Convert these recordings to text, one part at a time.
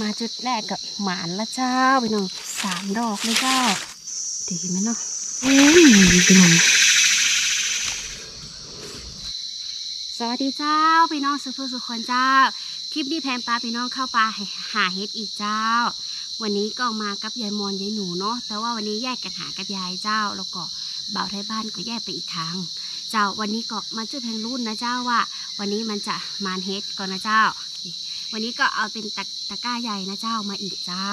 มาจุดแรกกับหมานละเจ้าพี่น้องสามดอกเลยเจ้า ดีไหมเนาะอืมพี่น้องสวัสดีเจ้าพี่น้องสุภุสุคนเจ้าคลิปนี้แพนปลาพี่น้องเข้าปลาหาเห็ดอีกเจ้า วันนี้ก็มากับยายมอนยายหนูเนาะแต่ว่าวันนี้แยกกันหากับยายเจ้า แล้วก็บ่าวไทยบ้านก็แยกไปอีกทางเจ้าวันนี้ก็มาจุดแพงรุ่นนะเจ้าว่า วันนี้มันจะมานเฮ็ดก่อนนะเจ้า วันนี้ก็เอาเป็นตะตะกร้าใหญ่นะเจ้ามาอีกเจ้า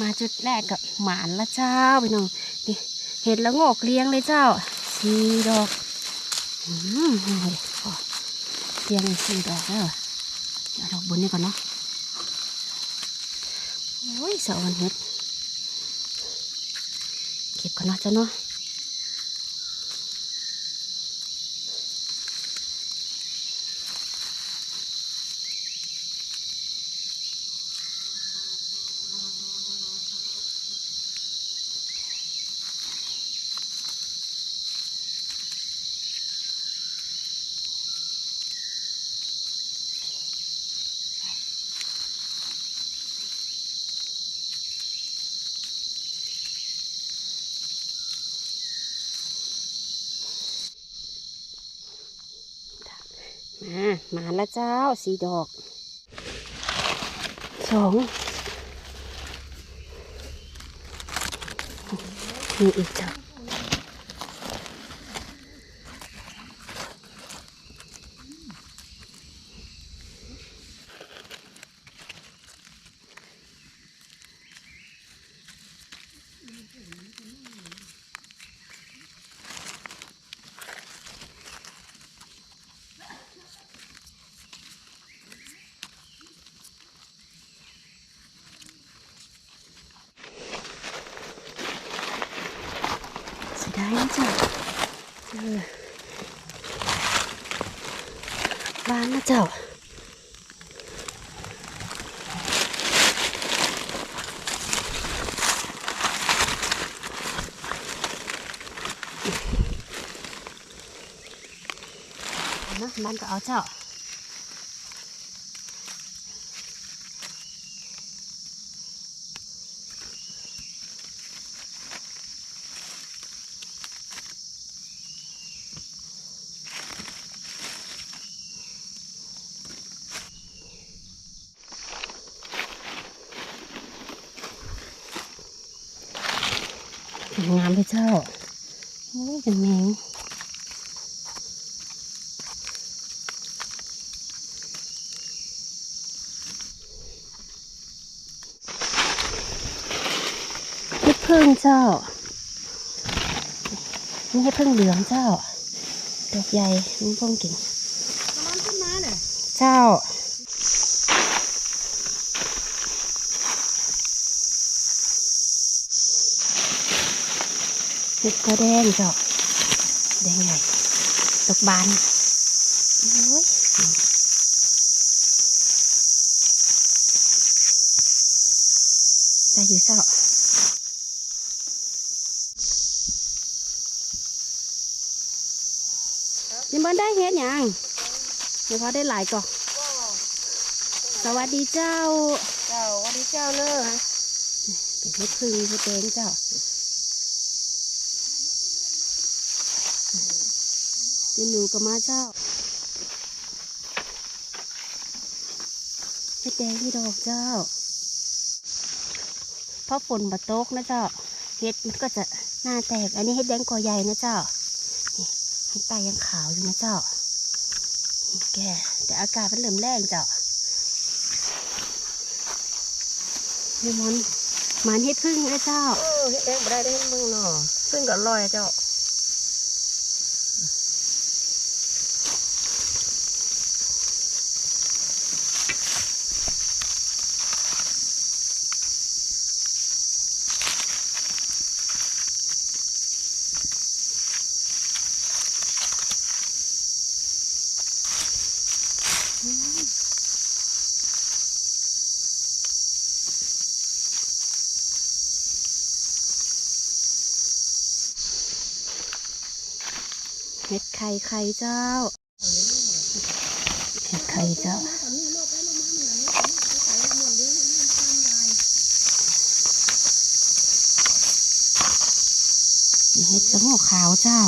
มาจุดแรกกับหมานละเจ้าพี่น้องนี่เห็ดล้วงอกเลี้ยงเลยเจ้าสีดอกอืมเลยพอเลี้ยงสีดอกแล้วเดี๋ยวดอกบนนี่ก่อนเนาะโอ้ยสอนเห็ดเก็บก่อนเนาะเจ้าเนาะ มาแล้วเจ้าสี่ดอกสองมีอีกเจ้า เสียดายนะจ้าเออบ้านนะเจ้านะบ้านก็เอาเจ้า งามเลยเจ้า โอ้ยเป็นแมงเฮ็ดพึ่งเจ้า นี่ให้พึ่งเหลืองเจ้าดอกใหญ่มันพ่งเก่งประมาณขึ้นมาเนี่ยเจ้า เห็ดก็แดงเจ้าแดงใหญ่ตกบานโอ้ยได้อยู่เจ้ายังบ่ได้เฮ็ดหยังเดี๋ยวพอได้หลายก่อนสวัสดีเจ้า เจ้าวันนี้เจ้าเลยฮะเป็นเฮ็ดพึ่งเฮ็ดแดงเจ้า เดี๋ยวหนูก็มาเจ้าเฮ็ดแดงที่ดอกเจ้าเพราะฝนมาตกนะเจ้าเฮ็ดมันก็จะหน้าแตก อันนี้เฮ็ดแดงกอใหญ่นะเจ้านี่ข้างใต้ยังขาวอยู่นะเจ้าแกแต่อากาศมันเริ่มแรงเจ้านี่มันมันเฮ็ดพึ่งนะเจ้าเออเฮ็ดแดงบ่ได้ได้เบิ่งเนาะซึ่งก็อร่อยเจ้า เห็ดไข่ไข่เจ้า เห็ดไข่เจ้าเห็ดกระโหกขาวเจ้า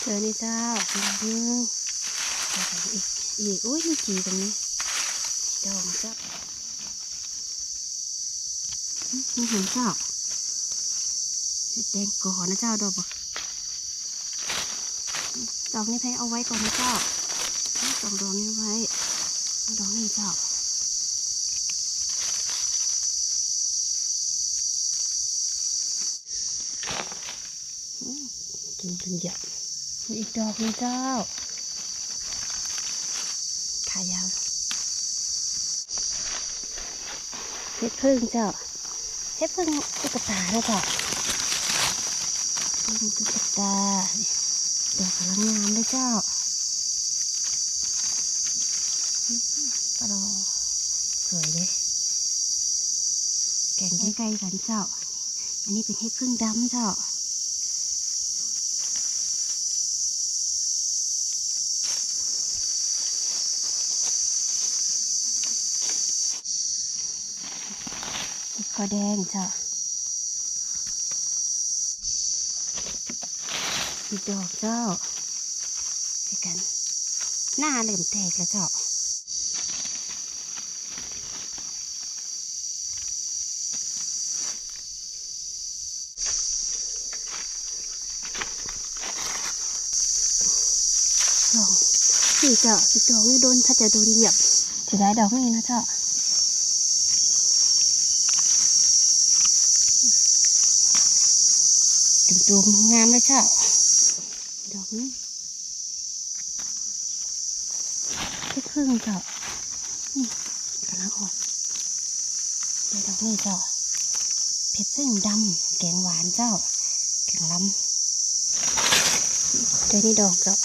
เจอนี่เจ้าดึงอีกอีกอุ้ยมีจีตรงนี้ดอกเจ้านี่เห็นเจ้า แดงก่อนนะเจ้าดอกบักดอกนี้ให้เอาไว้ก่อนนะเจ้าสองดอกนี้ไว้ดอกนี้เจ้าอืมกินจนหยับอีกดอกนึงเจ้าขายาวเฮ็ดพึ่งเจ้าเฮ็ดพึ่งตุ๊กตานะเจ้า พึ่งตุ๊กตาดอกกำลังงามเลยเจ้าอืมก็รอสวยเลยแกงใกล้ๆกันเจ้า อันนี้เป็นเฮ็ดพึ่งดำเจ้าก็แดงเจ้ะ อีกดอกเจ้าไปกัน หน้าเริ่มแตกแล้วเจ้าดอกนี่เจ้าอีกดอกนี่โดนถ้าจะโดนเหยียบจะได้ดอกนี้นะเจ้าจุ่มๆงามเลยเจ้า นี้เพิ่งพึ่งเจ้านี่กำลังออกเดี๋ยวดอกนี้เจ้าเผ็ดพึ่งดำแกงหวานเจ้าแกงลำเดี๋ยวนี้ดอกเจ้า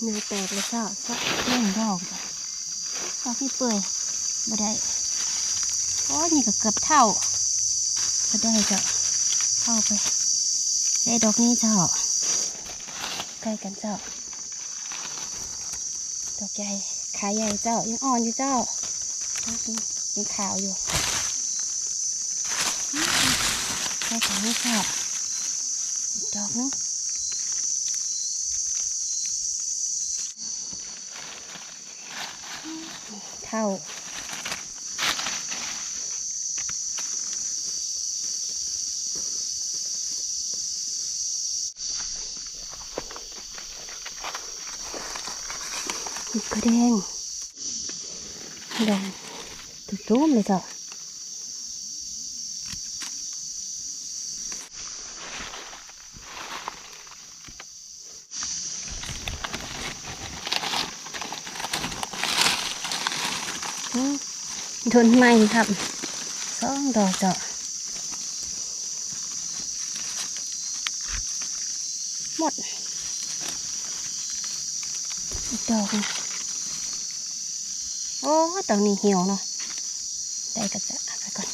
เนื้อแตกเลยเจ้าสักเรื่องดอกจ้ะดอกที่เปื่อยไม่ได้โอ้ยนี่ก็เกือบเท่า ก็ได้เจ้าเข้าไป ได้ดอกนี้เจ้า ใกล้กันเจ้า ดอกใหญ่ขาใหญ่เจ้า ยังอ่อนอยู่เจ้ายังขาวอยู่ใกล้กันนี่เจ้าดอกนึงเท่า ก็แดง แดงตุ่มๆเลยจ้ะอืมโดนไหม้ครับสองดอกจ้ะหมด อีกดอกนึ่งโอ้ตรงนี้เหี่ยวเนาะได้ก็จะเอาไปก่อน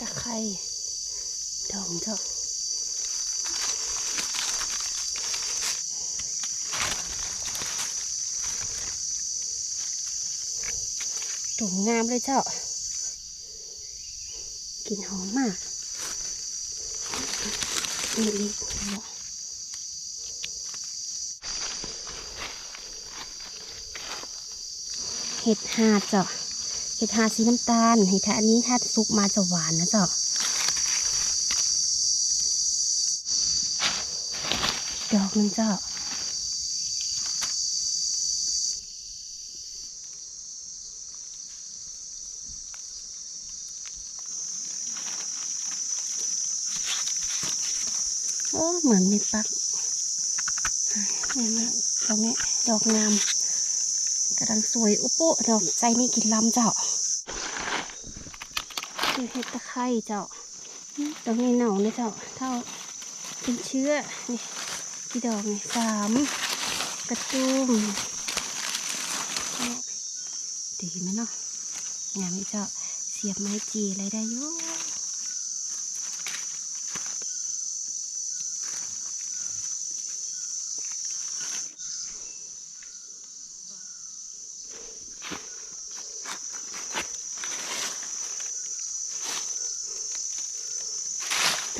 ตะไคร้ดองเจ้าตุ่มงามเลยเจ้ากลินหอมมากนี่ลิเนาะเห็ดหาดเจ้าเห็ดหาดสีน้ำตาลเห็ดหาดอันนี้ถ้าซุกมาจะหวานนะเจ้าดอกหนึงเจ้าโอ้เหมือนเมีปลักนี่มดอกนี้ดอกงาม กำลังสวยอุปุดอกใจนี่กินลำเจ้าคือเห็ดตะไคร้เจ้าอืมดอกนี้เหนาเลยเจ้าเท่าเป็นเชื้อนี่กี่ดอกนี่สามกระตุ้มดีไหมเนาะงามนี่เจ้าเสียบไม้จีอะไรได้ยุ่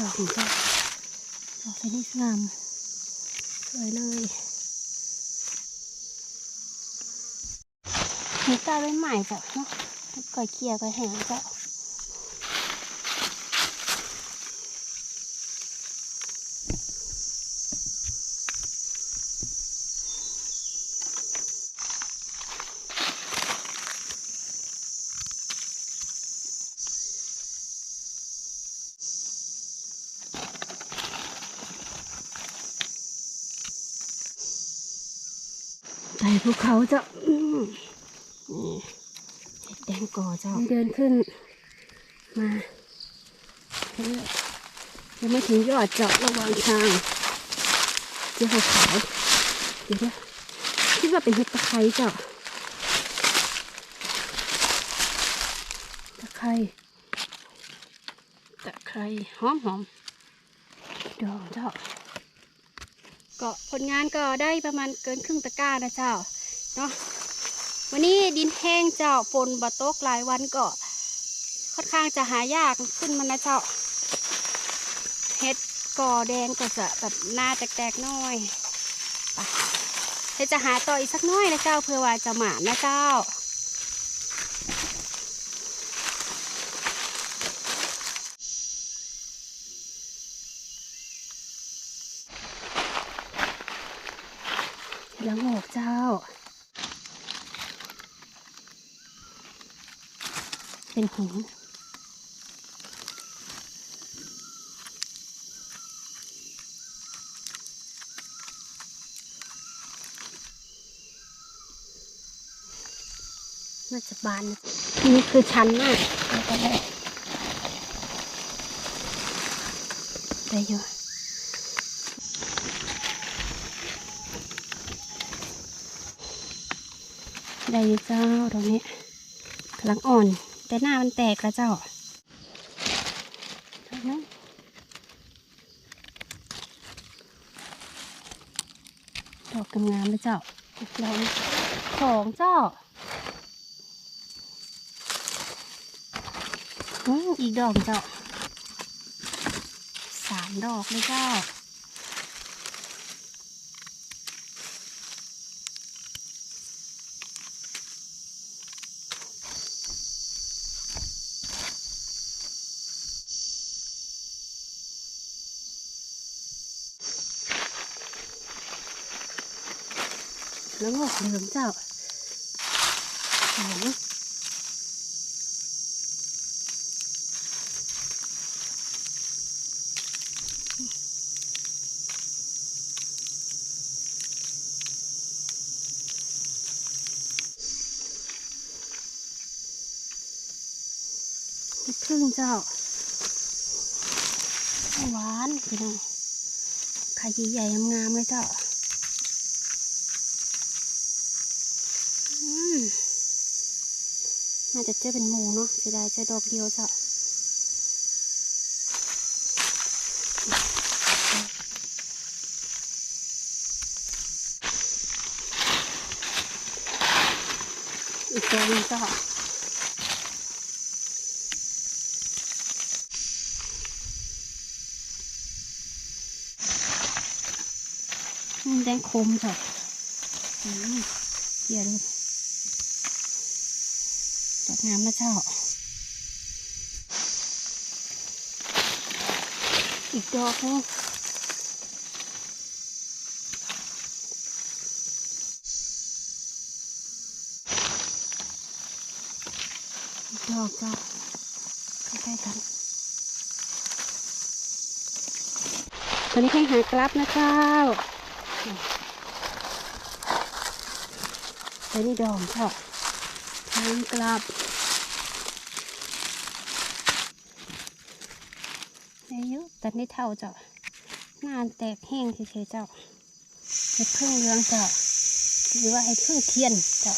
อกของเจ้า ดอกเฟนิกซ์งาม สวยเลยมีใต้ใบใหม่จ้ะเนาะก่อยเคลียร์ก่อยแห้งจ้ะ ใจภูเขาเจ้าอืมนี่เห็ดแดงก่อเจ้าเดินขึ้นมาเรื่อยๆยังไม่ถึงยอดเจาะระหว่างทางเจ้าขาวเดี๋ยวเดี๋ยวคิดว่าเป็นเห็ดตะไคร้เจ้าตะไคร้ตะไคร้หอมหอมๆดอกเจ้า ก็ผลงานก็ได้ประมาณเกินครึ่งตะกร้านะเจ้าเนาะวันนี้ดินแห้งเจ้าฝนบะตกหลายวันก็ค่อนข้างจะหายากขึ้นมานะเจ้าเห็ดก่อแดงก็จะแบบหน้าแตกๆน้อยไปเดี๋ยวจะหาต่ออีกสักน้อยนะเจ้าเพื่อว่าจะหมานะเจ้า ล้วโงกเจ้า เป็นหินน่าจะบานนี่คือชั้นมากเอาไปเลยได้อยู่ ได้อยู่เจ้าตรงนี้กำลังอ่อน แต่หน้ามันแตกแล้วเจ้าดอกกำงามเลยเจ้าอีกดอกสองเจ้าอืมอีกดอกเจ้าสามดอกเลยเจ้า แล้วงอกเหลืองเจ้าสองนี่พึ่งเจ้า หวานพี่น้องไข่ใหญ่ๆงามเลยเจ้า อืมน่า จะเจอเป็นหมูเนาะเสียดายเจอดอกเดียวจ้ะอีกตัวนึงจ้ะแดงคมจ้ะเดี๋ยวดู งามนะเจ้า อีกดอกนึงอีกดอกเจ้าใกล้ๆกันตอนนี้ให้หากลับนะเจ้าเดี๋ยวนี้ดอกเจ้าทางกลับอายุแต่ไม่เท่าเจ้าหน้าแตกแห้งเฉยๆเจ้าให้พึ่งเรืองเจ้า หรือว่าให้พึ่งเทียนเจ้า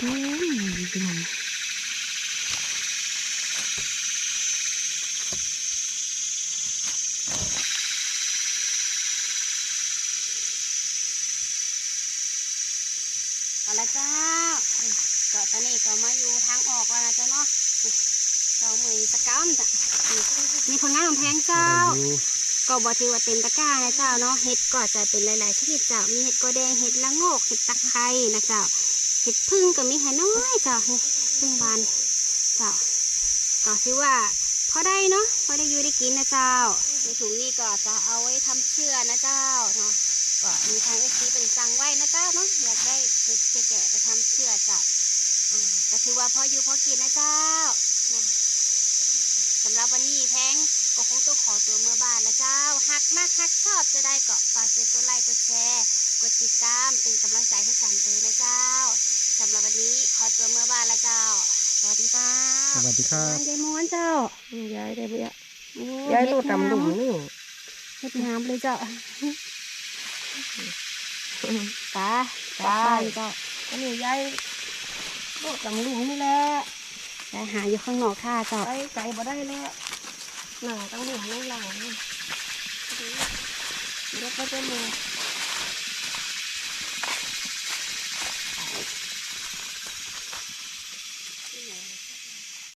อืมพี่น้องเอาละเจ้าก็ตอนนี้ก็มาอยู่ทางออกแล้วนะเจ้าเนาะ เจ้ามือตะก้ามจ้ะนี่มีผลงานของแพงเจ้า ก็บอถือว่าเต็มตะกร้านะเจ้าเนาะเห็ดก็จะเป็นหลายๆชนิดเจ้า มีเห็ดกอแดงเห็ดละโงกเห็ดตะไคร้นะเจ้า เห็ดพึ่งก็มีให้น้อยเจ้านี่พึ่งบานเจ้าก็ถือว่าพอได้เนาะพอได้อยู่ได้กินนะเจ้า ในถุงนี้ก็จะเอาไว้ทำเชื่อนะเจ้าเนาะก็มีทางเอซีเป็นสั่งไว้นะเจ้าเนาะอยากได้เห็ดแก่ๆไปทำเชื่อเจ้าอ่าก็ถือว่าพออยู่พอกินนะเจ้านะสำหรับวันนี้แพงก็คงต้องขอตัวเมื่อบ้านแล้วเจ้าหักมากหักชอบจะได้ก็ฝากกดไลค์กดแชร์กดติดตามเป็นกำลังใจให้กันเตยนะเจ้าสำหรับวันนี้ขอตัวเมื่อบ้านแล้วเจ้าสวัสดีเจ้าสวัสดีครับงานยายม้วนเจ้าอืมย้ายได้เบี้ยโอ้ย้ายตัวตำหลุมนี่เฮ็ดงามเลยเจ้าตาตาบ้านเจ้าอันนี้ย้ายตัวตำหลุมนี่แหละ ไปหาอยู่ข้างนอกค่ะเจ้าไปไกลบ่ได้แล้วหน่าต้องหลุมนี่หลังนี่แล้วก็จะมา